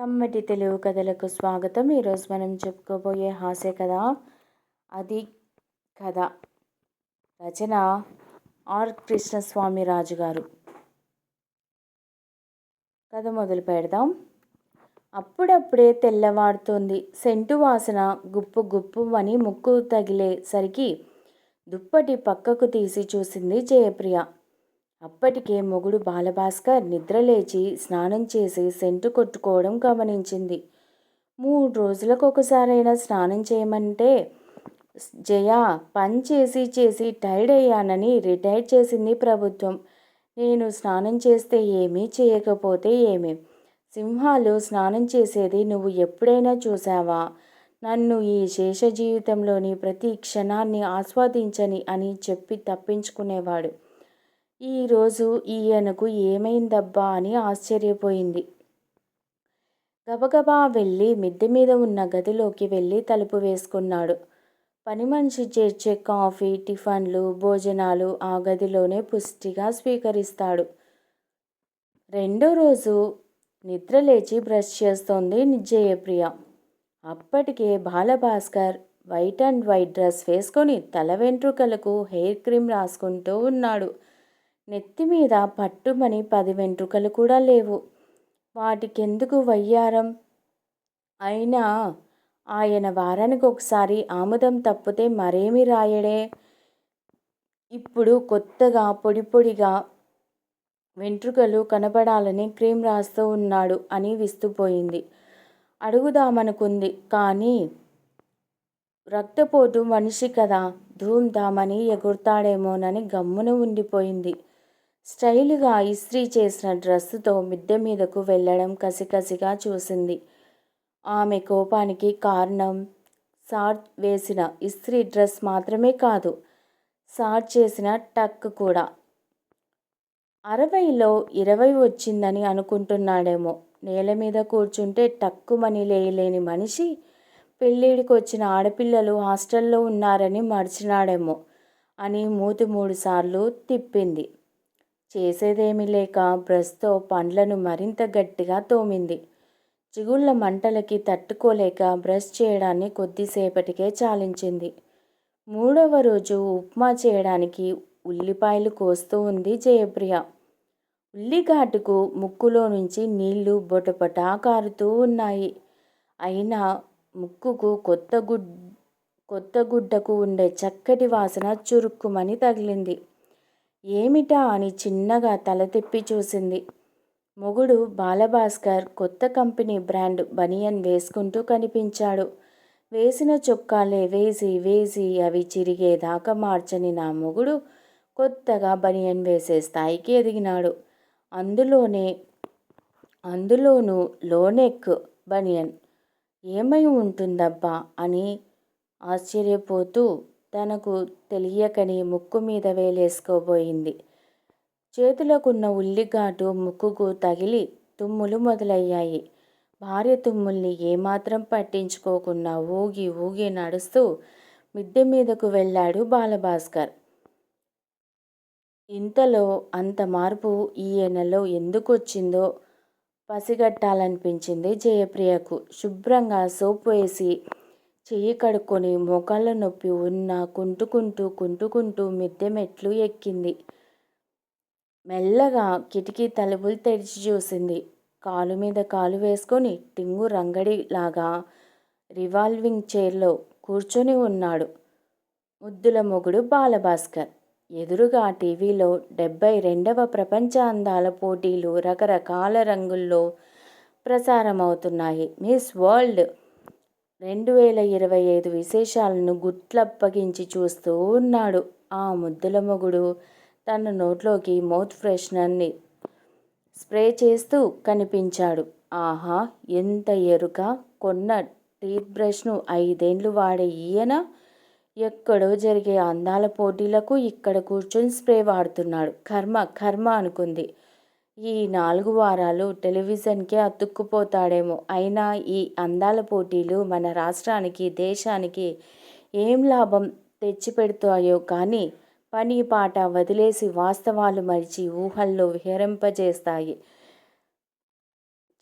కమ్మటి తెలుగు కథలకు స్వాగతం. ఈరోజు మనం చెప్పుకోబోయే హాస్య కథ అది కథ. రచన ఆర్. కృష్ణస్వామి రాజు గారు కథ మొదలు పెడదాం. అప్పుడప్పుడే తెల్లవారుతోంది. సెంటు వాసన గుప్పు గుప్పు అని ముక్కు తగిలేసరికి దుప్పటి పక్కకు తీసి చూసింది జయప్రియ. అప్పటికే మొగుడు బాలభాస్కర్ నిద్రలేచి స్నానం చేసి సెంటు కొట్టుకోవడం గమనించింది. మూడు రోజులకు ఒకసారైనా స్నానం చేయమంటే జయ పని చేసి చేసి టైర్డ్ అయ్యానని రిటైర్ చేసింది ప్రభుత్వం. నేను స్నానం చేస్తే ఏమీ చేయకపోతే ఏమి? సింహాలు స్నానం చేసేది నువ్వు ఎప్పుడైనా చూసావా నన్ను ఈ శేష జీవితంలోని ప్రతి క్షణాన్ని ఆస్వాదించని అని చెప్పి తప్పించుకునేవాడు. ఈరోజు ఈయనకు ఏమైందబ్బా అని ఆశ్చర్యపోయింది. గబగబా వెళ్ళి మిద్దె మీద ఉన్న గదిలోకి వెళ్ళి తలుపు వేసుకున్నాడు. పని మనిషి చేర్చే కాఫీ టిఫన్లు భోజనాలు ఆ గదిలోనే పుష్టిగా స్వీకరిస్తాడు. రెండో రోజు నిద్ర లేచి బ్రష్ చేస్తోంది నిజయప్రియ అప్పటికే Balabhaskar white and white dress వేసుకొని తల వెంట్రుకలకు హెయిర్ క్రీమ్ రాసుకుంటూ ఉన్నాడు. నెత్తి మీద పట్టుమని పది వెంట్రుకలు కూడా లేవు. వాటికెందుకు వయ్యారం? అయినా ఆయన వారానికి ఒకసారి ఆముదం తప్పితే మరేమి రాయడే? ఇప్పుడు కొత్తగా పొడి పొడిగా వెంట్రుకలు కనపడాలని క్రీమ్ రాస్తూ ఉన్నాడు అని విస్తుపోయింది. అడుగుదామనుకుంది. కానీ రక్తపోటు మనిషి కదా ధూమ్ధామని ఎగురుతాడేమోనని గమ్మున ఉండిపోయింది. స్టైలుగా ఇస్త్రీ చేసిన డ్రెస్సుతో మిద్దె మీదకు వెళ్ళడం కసికసిగా చూసింది. ఆమె కోపానికి కారణం సార్ వేసిన ఇస్త్రీ డ్రెస్ మాత్రమే కాదు సార్ చేసిన టక్ కూడా. అరవైలో ఇరవై వచ్చిందని అనుకుంటున్నాడేమో. నేల మీద కూర్చుంటే టక్కుమని లేయలేని మనిషి పెళ్ళిడికి వచ్చిన ఆడపిల్లలు హాస్టల్లో ఉన్నారని మర్చినాడేమో అని మూతి మూడు సార్లు తిప్పింది. చేసేదేమీ లేక బ్రష్తో పండ్లను మరింత గట్టిగా తోమింది. చిగుళ్ళ మంటలకి తట్టుకోలేక బ్రష్ చేయడాన్ని కొద్దిసేపటికే చాలించింది. మూడవ రోజు ఉప్మా చేయడానికి ఉల్లిపాయలు కోస్తూ ఉంది జయప్రియ. ఉల్లిఘాటుకు ముక్కులో నుంచి నీళ్ళు బొటపటా కారుతూ ఉన్నాయి. అయినా ముక్కుకు కొత్త గుడ్ కొత్త గుడ్డకు ఉండే చక్కటి వాసన చురుక్కుమని తగిలింది. ఏమిటా అని చిన్నగా తల తిప్పి చూసింది. మొగుడు బాలభాస్కర్ కొత్త కంపెనీ బ్రాండ్ బనియన్ వేసుకుంటూ కనిపించాడు. వేసిన చొక్కాలే వేసి వేసి అవి చిరిగేదాకా మార్చని నా మొగుడు కొత్తగా బనియన్ వేసే స్థాయికి ఎదిగినాడు. అందులోనే అందులోనూ లోనెక్ బనియన్ ఏమై ఉంటుందబ్బా అని ఆశ్చర్యపోతూ తనకు తెలియకని ముక్కు మీద వేలేసుకోబోయింది. చేతులకున్న ఉల్లిఘాటు ముక్కుకు తగిలి తుమ్ములు మొదలయ్యాయి. భార్య తుమ్ముల్ని ఏమాత్రం పట్టించుకోకుండా ఊగి ఊగి నడుస్తూ మిద్దె మీదకు వెళ్ళాడు బాలభాస్కర్. ఇంతలో అంత మార్పు ఈయనలో ఎందుకు వచ్చిందో పసిగట్టాలనిపించింది జయప్రియకు. శుభ్రంగా సోపు వేసి చేయి కడుక్కొని మోకాళ్ళ నొప్పి ఉన్న కుంటుకుంటూ కుంటుకుంటూ మిద్దె మెట్లు ఎక్కింది. మెల్లగా కిటికీ తలుపులు తెరిచి చూసింది. కాలు మీద కాలు వేసుకొని టింగు రంగడిలాగా రివాల్వింగ్ చైర్లో కూర్చొని ఉన్నాడు. ముద్దుల మొగుడు బాలభాస్కర్. ఎదురుగా టీవీలో డెబ్బై రెండవ ప్రపంచ అందాల పోటీలు రకరకాల రంగుల్లో ప్రసారమవుతున్నాయి. మిస్ వరల్డ్ రెండు వేల ఇరవై ఐదు విశేషాలను గుట్లప్పగించి చూస్తూ ఉన్నాడు. ఆ ముద్దుల మొగుడు తన నోట్లోకి మౌత్ ఫ్రెషనర్ని స్ప్రే చేస్తూ కనిపించాడు. ఆహా ఎంత ఎరుక! కొన్న టీత్ బ్రష్ను ఐదేండ్లు వాడే ఈయన ఎక్కడో జరిగే అందాల పోటీలకు ఇక్కడ కూర్చొని స్ప్రే వాడుతున్నాడు. కర్మ కర్మ అనుకుంది. ఈ నాలుగు వారాలు టెలివిజన్కే అతుక్కుపోతాడేమో. అయినా ఈ అందాల పోటీలు మన రాష్ట్రానికి దేశానికి ఏం లాభం తెచ్చిపెడతాయో కానీ పని పాట వదిలేసి వాస్తవాలు మరిచి ఊహల్లో విహరింపజేస్తాయి.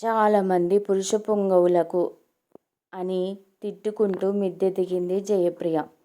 చాలామంది పురుష పొంగవులకు అని తిట్టుకుంటూ మిద్దె దిగింది జయప్రియ.